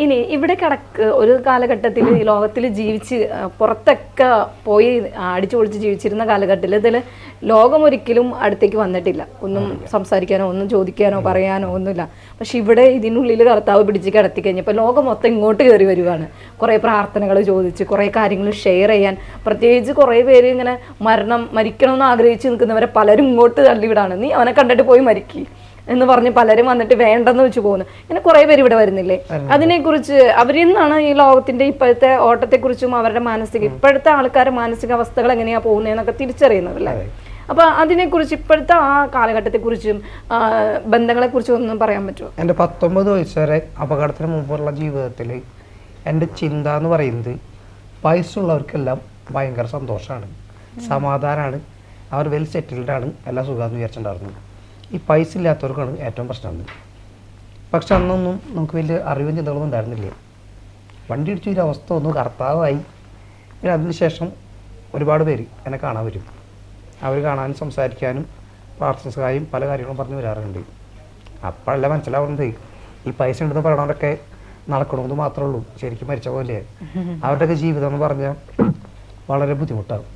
ഇനി ഇവിടെ കിടക്ക് ഒരു കാലഘട്ടത്തിൽ ഈ ലോകത്തിൽ ജീവിച്ച് പുറത്തൊക്കെ പോയി അടിച്ചു പൊളിച്ച് ജീവിച്ചിരുന്ന കാലഘട്ടത്തിൽ ഇതിൽ ലോകം ഒരിക്കലും അടുത്തേക്ക് വന്നിട്ടില്ല. ഒന്നും സംസാരിക്കാനോ ഒന്നും ചോദിക്കാനോ പറയാനോ ഒന്നുമില്ല. പക്ഷെ ഇവിടെ ഇതിനുള്ളിൽ കർത്താവ് പിടിച്ച് കിടത്തി കഴിഞ്ഞപ്പോൾ ലോകം മൊത്തം ഇങ്ങോട്ട് കയറി വരുവാണ് കുറേ പ്രാർത്ഥനകൾ ചോദിച്ച് കുറേ കാര്യങ്ങൾ ഷെയർ ചെയ്യാൻ. പ്രത്യേകിച്ച് കുറേ പേര് ഇങ്ങനെ മരണം മരിക്കണമെന്ന് ആഗ്രഹിച്ച് നിൽക്കുന്നവരെ പലരും ഇങ്ങോട്ട് തള്ളിവിടാണ്. നീ അവനെ കണ്ടിട്ട് പോയി മരിക്കി. എന്ന് പറഞ്ഞ് പലരും വന്നിട്ട് വേണ്ടെന്ന് വെച്ച് പോകുന്നു. ഇങ്ങനെ കുറേ പേര് ഇവിടെ വരുന്നില്ലേ? അതിനെക്കുറിച്ച് അവരിൽ നിന്നാണ് ഈ ലോകത്തിന്റെ ഇപ്പോഴത്തെ ഓട്ടത്തെക്കുറിച്ചും അവരുടെ മാനസിക ഇപ്പോഴത്തെ ആൾക്കാരുടെ മാനസികാവസ്ഥകൾ എങ്ങനെയാ പോകുന്നതെന്നൊക്കെ തിരിച്ചറിയുന്നത് അല്ലേ? അപ്പൊ അതിനെക്കുറിച്ച് ഇപ്പോഴത്തെ ആ കാലഘട്ടത്തെക്കുറിച്ചും ബന്ധങ്ങളെ ബന്ധങ്ങളെക്കുറിച്ചും ഒന്നും പറയാൻ പറ്റുമോ? എന്റെ പത്തൊമ്പത് വയസ്സ് വരെ അപകടത്തിന് മുമ്പുള്ള ജീവിതത്തിൽ എന്റെ ചിന്ത എന്ന് പറയുന്നത് വയസ്സുള്ളവർക്കെല്ലാം ഭയങ്കര സന്തോഷമാണ്. സമാധാനമാണ്. അവർ വെൽ സെറ്റിൽഡ് ആണ്. എല്ലാം സുഖമെന്ന് വിചാരിച്ചിട്ടുണ്ടായിരുന്നു. ഈ പൈസ ഇല്ലാത്തവർക്കാണ് ഏറ്റവും പ്രശ്നം പക്ഷെ അന്നൊന്നും നമുക്ക് വലിയ അറിവും ചിന്തകളൊന്നും ഉണ്ടായിരുന്നില്ല? വണ്ടി ഇടിച്ചു ഒരു അവസ്ഥ ഒന്ന് കർത്താവായി. പിന്നെ അതിനുശേഷം ഒരുപാട് പേര് എന്നെ കാണാൻ വരും. അവർ കാണാനും സംസാരിക്കാനും പ്രാർത്ഥന സഹായം പല കാര്യങ്ങളും പറഞ്ഞു വരാറുണ്ട്. അപ്പോഴല്ല മനസ്സിലാവുന്നത്? ഈ പൈസ ഉണ്ടെന്ന് പറയണവരൊക്കെ നടക്കണമെന്ന് മാത്രമേ ഉള്ളൂ. ശരിക്കും മരിച്ച പോലെ. അവരുടെയൊക്കെ ജീവിതം എന്ന് പറഞ്ഞാൽ വളരെ ബുദ്ധിമുട്ടാണ്.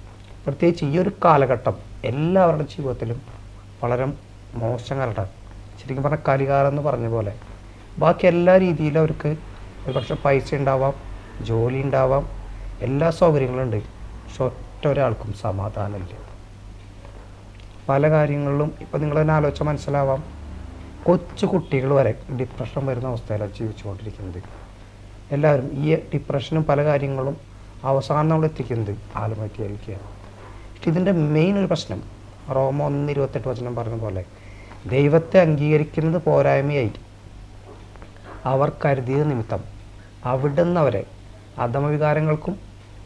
പ്രത്യേകിച്ച് ഈ ഒരു കാലഘട്ടം എല്ലാവരുടെ ജീവിതത്തിലും വളരെ മോശം കാലഘട്ടം ശരിക്കും പറഞ്ഞാൽ കലികാലം എന്ന് പറഞ്ഞ പോലെ. ബാക്കി എല്ലാ രീതിയിലും അവർക്ക് ഒരു പക്ഷേ പൈസ ഉണ്ടാവാം ജോലി ഉണ്ടാവാം എല്ലാ സൗകര്യങ്ങളും ഉണ്ട്. പക്ഷെ ഒറ്റ ഒരാൾക്കും സമാധാനമില്ല. പല കാര്യങ്ങളിലും ഇപ്പം നിങ്ങൾ തന്നെ ആലോചിച്ചാൽ മനസ്സിലാവാം. കൊച്ചു കുട്ടികൾ വരെ ഡിപ്രഷൻ വരുന്ന അവസ്ഥയിലാണ് ജീവിച്ചുകൊണ്ടിരിക്കുന്നത്. എല്ലാവരും ഈ ഡിപ്രഷനും പല കാര്യങ്ങളും അവസാനം നമ്മൾ എത്തിക്കുന്നത് ആത്മഹത്യയിലേക്കാണ് പക്ഷേ ഇതിന്റെ മെയിൻ ഒരു പ്രശ്നം റോമ ഒന്ന് ഇരുപത്തെട്ട് വചനം പറഞ്ഞ പോലെ ദൈവത്തെ അംഗീകരിക്കുന്നത് പോരായ്മയായി അവർ കരുതിയ നിമിത്തം അവിടുന്ന് അവരെ അധമവികാരങ്ങൾക്കും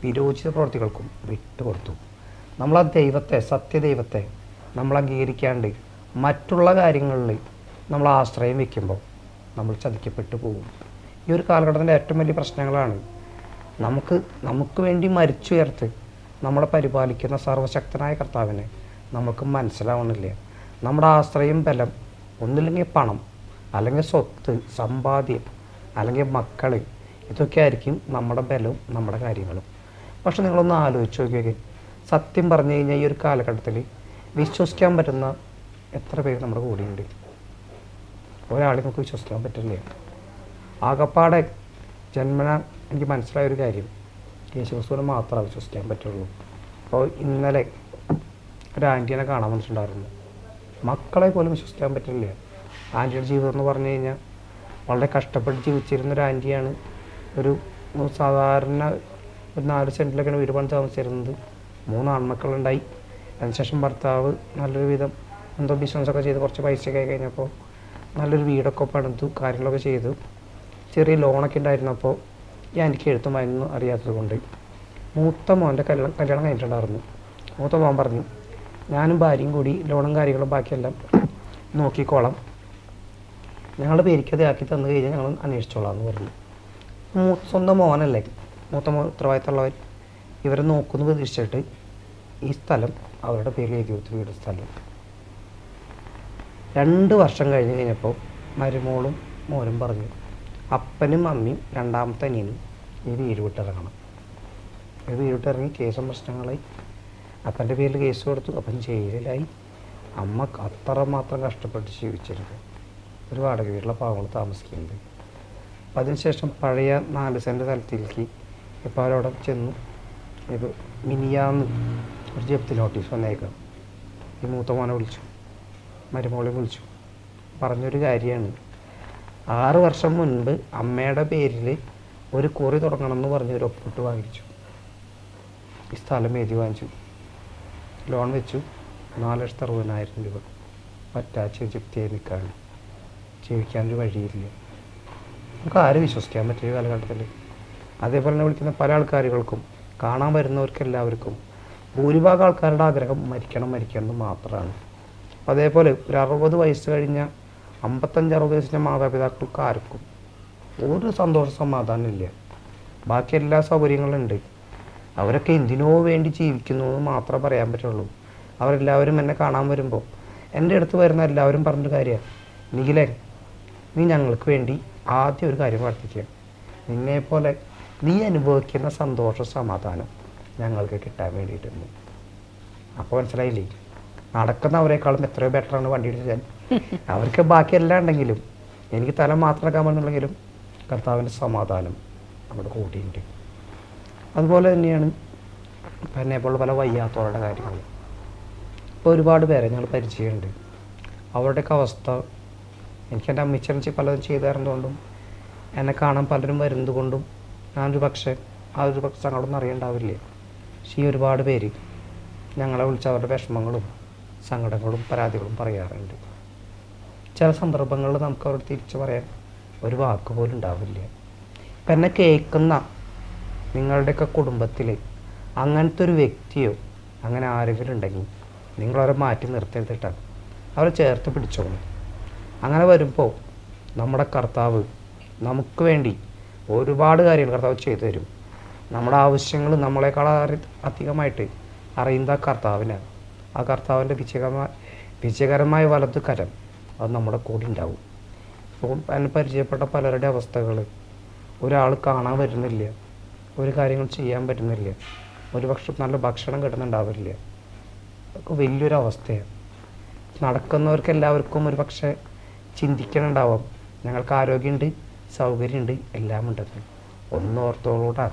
വിരോചിത പ്രവൃത്തികൾക്കും വിട്ടുകൊടുത്തു. നമ്മൾ ആ ദൈവത്തെ സത്യദൈവത്തെ നമ്മൾ അംഗീകരിക്കാണ്ട് മറ്റുള്ള കാര്യങ്ങളിൽ നമ്മൾ ആശ്രയം വയ്ക്കുമ്പോൾ നമ്മൾ ചതിക്കപ്പെട്ടു പോകും. ഈ ഒരു കാലഘട്ടത്തിന്റെ ഏറ്റവും വലിയ പ്രശ്നങ്ങളാണ് നമുക്ക് നമുക്ക് വേണ്ടി മരിച്ചുയർത്ത് നമ്മളെ പരിപാലിക്കുന്ന സർവശക്തനായ കർത്താവിനെ നമുക്ക് മനസ്സിലാവണില്ല നമ്മുടെ ആശ്രയം ബലം ഒന്നില്ലെങ്കിൽ പണം അല്ലെങ്കിൽ സ്വത്ത് സമ്പാദ്യം അല്ലെങ്കിൽ മക്കൾ ഇതൊക്കെ ആയിരിക്കും നമ്മുടെ ബലവും നമ്മുടെ കാര്യങ്ങളും. പക്ഷെ നിങ്ങളൊന്ന് ആലോചിച്ച് നോക്കിയൊക്കെ. സത്യം പറഞ്ഞു കഴിഞ്ഞാൽ ഈ ഒരു കാലഘട്ടത്തിൽ വിശ്വസിക്കാൻ പറ്റുന്ന എത്ര പേര് നമ്മുടെ കൂടെയുണ്ട്? ഒരാളെ നമുക്ക് വിശ്വസിക്കാൻ പറ്റില്ല. ആകപ്പാടെ ജന്മന എനിക്ക് മനസ്സിലായ ഒരു കാര്യം. യേശുക്രിസ്തുവിനെ മാത്രമേ വിശ്വസിക്കാൻ പറ്റുള്ളൂ. അപ്പോൾ ഇന്നലെ ഒരു ആന്റീനെ കാണാൻ വന്നിട്ടുണ്ടായിരുന്നു. മക്കളെ പോലും വിശ്വസിക്കാൻ പറ്റില്ല ആന്റിയുടെ ജീവിതം എന്ന് പറഞ്ഞു കഴിഞ്ഞാൽ വളരെ കഷ്ടപ്പെട്ട് ജീവിച്ചിരുന്ന ഒരു ആന്റിയാണ് ഒരു സാധാരണ ഒരു നാല് സെന്റിലൊക്കെയാണ് വീട് പണി താമസിച്ചിരുന്നത്. മൂന്ന് ആൺമക്കളുണ്ടായി. അതിനുശേഷം ഭർത്താവ് നല്ലൊരു വിധം എന്തോ ബിസിനസ്സൊക്കെ ചെയ്ത് കുറച്ച് പൈസയൊക്കെ കഴിഞ്ഞപ്പോൾ നല്ലൊരു വീടൊക്കെ പണിതു കാര്യങ്ങളൊക്കെ ചെയ്തു. ചെറിയ ലോണൊക്കെ ഉണ്ടായിരുന്നപ്പോൾ ഞാൻ എനിക്ക് എഴുത്തുമായിരുന്നു അറിയാത്തത് കൊണ്ട് മൂത്ത മോന്റെ കല്യാണം കല്യാണം കഴിഞ്ഞിട്ടുണ്ടായിരുന്നു. മൂത്ത മോൻ പറഞ്ഞു ഞാനും ഭാര്യയും കൂടി ലോണും കാര്യങ്ങളും ബാക്കിയെല്ലാം നോക്കിക്കോളാം. ഞങ്ങളുടെ പേരിക്ക് അത് ആക്കി തന്നു കഴിഞ്ഞാൽ ഞങ്ങൾ അന്വേഷിച്ചോളാം എന്ന് പറഞ്ഞു. സ്വന്തം മോനല്ലേ? മൂത്ത മോ ഉത്തരവാദിത്തമുള്ളവർ ഇവരെ നോക്കുന്നു പ്രതീക്ഷിച്ചിട്ട് ഈ സ്ഥലം അവരുടെ പേരിൽ എഴുതി കൊടുത്തു വീട് സ്ഥലം. രണ്ട് വർഷം കഴിഞ്ഞ് കഴിഞ്ഞപ്പോൾ മരുമോളും മോനും പറഞ്ഞു അപ്പനും അമ്മയും രണ്ടാമത്തെ അനിയനും ഈ വീട് വിട്ടിറങ്ങണം. ഈ വീട് വിട്ടിറങ്ങി കേസും പ്രശ്നങ്ങളായി. അപ്പന്റെ പേരിൽ കേസ് കൊടുത്തു. അപ്പൻ ജയിലിലായി. അമ്മ അത്ര മാത്രം കഷ്ടപ്പെട്ട് ജീവിച്ചിരുന്നു. ഒരു വാടക വീട്ടിലെ പാവങ്ങൾ താമസിക്കുന്നുണ്ട്. അപ്പം അതിനുശേഷം പഴയ നാല് സെന്റ് സ്ഥലത്തേക്ക് ഇപ്പോൾ അവരവിടെ ചെന്നു. ഇത് മിനിയാന്ന് ഒരു ജപ്തി നോട്ടീസ് വന്നേക്കാം. ഈ മൂത്ത മോനെ വിളിച്ചു. മരുമോളെ വിളിച്ചു. പറഞ്ഞൊരു കാര്യമാണ്. ആറ് വർഷം മുൻപ് അമ്മയുടെ പേരിൽ ഒരു കുറി തുടങ്ങണമെന്ന് പറഞ്ഞ് ഒരു ഒപ്പിട്ട് വാങ്ങിച്ചു. ഈ സ്ഥലം എഴുതി വാങ്ങിച്ചു. ലോൺ വെച്ചു. നാല് ലക്ഷത്തി അറുപതിനായിരം രൂപ. പറ്റാച്ച് ജപ്തിയായി നിൽക്കുകയാണ്. ജീവിക്കാനൊരു വഴിയില്ല. നമുക്ക് ആരും വിശ്വസിക്കാൻ പറ്റിയ കാലഘട്ടത്തിൽ? അതേപോലെ തന്നെ വിളിക്കുന്ന പല ആൾക്കാരുകൾക്കും കാണാൻ വരുന്നവർക്ക് എല്ലാവർക്കും ഭൂരിഭാഗം ആൾക്കാരുടെ ആഗ്രഹം മരിക്കണം മരിക്കണം എന്ന് മാത്രമാണ്. അപ്പോൾ അതേപോലെ ഒരു അറുപത് വയസ്സ് കഴിഞ്ഞ അമ്പത്തഞ്ച് അറുപത് വയസ്സിന്റെ മാതാപിതാക്കൾക്ക് ആർക്കും ഒരു സന്തോഷ സമാധാനമില്ല ബാക്കി എല്ലാ സൗകര്യങ്ങളും ഉണ്ട്. അവരൊക്കെ എന്തിനോ വേണ്ടി ജീവിക്കുന്നു എന്ന് മാത്രമേ പറയാൻ പറ്റുള്ളൂ. അവരെല്ലാവരും എന്നെ കാണാൻ വരുമ്പോൾ എന്റെ അടുത്ത് വരുന്ന എല്ലാവരും പറഞ്ഞൊരു കാര്യമാണ് നിഖിലേ നീ ഞങ്ങൾക്ക് വേണ്ടി ആദ്യം ഒരു കാര്യം പ്രാർത്ഥിക്കുക. നിന്നെപ്പോലെ നീ അനുഭവിക്കുന്ന സന്തോഷ സമാധാനം ഞങ്ങൾക്ക് കിട്ടാൻ വേണ്ടിയിട്ടുണ്ട്. അപ്പോൾ മനസ്സിലായില്ലേ? നടക്കുന്ന അവരെക്കാളും എത്രയോ ബെറ്ററാണ് വണ്ടി ഞാൻ. അവർക്ക് ബാക്കിയെല്ലാം ഉണ്ടെങ്കിലും എനിക്ക് തല മാത്രം കാണുന്നുണ്ടെങ്കിലും കർത്താവിന്റെ സമാധാനം നമ്മുടെ കൂട്ടിയുണ്ട് അതുപോലെ തന്നെയാണ് പിന്നെ ഇപ്പോൾ പല വയ്യാത്തവരുടെ കാര്യങ്ങൾ. ഇപ്പോൾ ഒരുപാട് പേരെ ഞങ്ങൾ പരിചയമുണ്ട്. അവരുടെയൊക്കെ അവസ്ഥ എനിക്ക് എന്റെ അമ്മച്ചനച്ച് പലതും ചെയ്തു തരുന്നതുകൊണ്ടും എന്നെ കാണാൻ പലരും വരുന്നത് കൊണ്ടും ഞാനൊരു പക്ഷേ ആ ഒരു പക്ഷെ സങ്കടമൊന്നും അറിയണ്ടാവില്ല. പക്ഷേ ഈ ഒരുപാട് പേര് ഞങ്ങളെ വിളിച്ച് അവരുടെ വിഷമങ്ങളും സങ്കടങ്ങളും പരാതികളും പറയാറുണ്ട്. ചില സന്ദർഭങ്ങളിൽ നമുക്ക് അവരോട് തിരിച്ചു പറയാൻ ഒരു വാക്ക് പോലും ഉണ്ടാവില്ല. ഇപ്പം എന്നെ കേൾക്കുന്ന നിങ്ങളുടെയൊക്കെ കുടുംബത്തിൽ അങ്ങനത്തെ ഒരു വ്യക്തിയോ അങ്ങനെ ആരെങ്കിലും ഉണ്ടെങ്കിൽ നിങ്ങളവരെ മാറ്റി നിർത്തരുതിട്ടാണ് അവരെ ചേർത്ത് പിടിച്ചോളൂ. അങ്ങനെ വരുമ്പോൾ നമ്മുടെ കർത്താവ് നമുക്ക് വേണ്ടി ഒരുപാട് കാര്യങ്ങൾ കർത്താവ് ചെയ്തു തരും. നമ്മുടെ ആവശ്യങ്ങൾ നമ്മളെക്കാൾ അധികമായിട്ട് അറിയുന്ന കർത്താവിനാണ് ആ കർത്താവിന്റെ വിജയകരമായ വിജയകരമായ വലത് കരം അത് നമ്മുടെ കൂടെ ഉണ്ടാവും. ഇപ്പോൾ അതിന് പരിചയപ്പെട്ട പലരുടെ അവസ്ഥകൾ ഒരാൾ കാണാൻ വരുന്നില്ല. ഒരു കാര്യങ്ങൾ ചെയ്യാൻ പറ്റുന്നില്ല. ഒരു പക്ഷെ നല്ല ഭക്ഷണം കിട്ടുന്നുണ്ടാവില്ല. അതൊക്കെ വലിയൊരു അവസ്ഥയാണ് നടക്കുന്നവർക്ക് എല്ലാവർക്കും ഒരു പക്ഷേ ചിന്തിക്കണുണ്ടാവാം. ഞങ്ങൾക്ക് ആരോഗ്യമുണ്ട് സൗകര്യമുണ്ട് എല്ലാം ഉണ്ടെന്ന് ഒന്ന് ഓർത്തോളൂടാ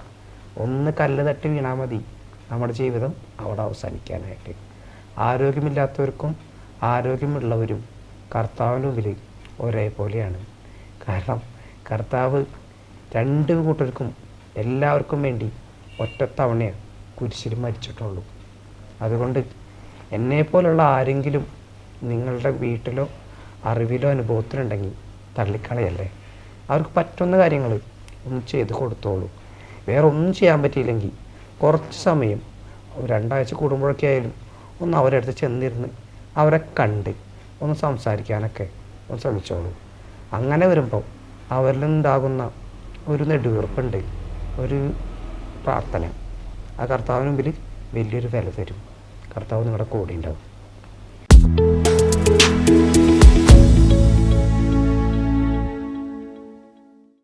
ഒന്ന് കല്ല് തട്ടി വീണാൽ മതി. നമ്മുടെ ജീവിതം അവിടെ അവസാനിക്കാനായിട്ട്. ആരോഗ്യമില്ലാത്തവർക്കും ആരോഗ്യമുള്ളവരും കർത്താവിന്റെ മുമ്പിൽ ഒരേപോലെയാണ്. കാരണം കർത്താവ് രണ്ട് കൂട്ടർക്കും എല്ലാവർക്കും വേണ്ടി ഒറ്റത്തവണയാണ് കുരിശിൽ മരിച്ചിട്ടുള്ളൂ. അതുകൊണ്ട് എന്നെപ്പോലുള്ള ആരെങ്കിലും നിങ്ങളുടെ വീട്ടിലോ അറിവിലോ അനുഭവത്തിലുണ്ടെങ്കിൽ തള്ളിക്കളയല്ലേ? അവർക്ക് പറ്റുന്ന കാര്യങ്ങൾ ഒന്ന് ചെയ്ത് കൊടുത്തോളൂ. വേറെ ഒന്നും ചെയ്യാൻ പറ്റിയില്ലെങ്കിൽ കുറച്ച് സമയം രണ്ടാഴ്ച കൂടുമ്പോഴൊക്കെ ആയാലും ഒന്ന് അവരുടെ അടുത്ത് ചെന്നിരുന്ന് അവരെ കണ്ട് ഒന്ന് സംസാരിക്കാനൊക്കെ ഒന്ന് ശ്രമിച്ചോളൂ. അങ്ങനെ വരുമ്പോൾ അവരിൽ നിന്നുണ്ടാകുന്ന ഒരു നെടുവീർപ്പുണ്ട്. ഒരു പ്രാർത്ഥന. ആ കർത്താവിന് മുമ്പിൽ വലിയൊരു വില തരും. കർത്താവ് നിങ്ങളുടെ കൂടെ ഉണ്ടാവും.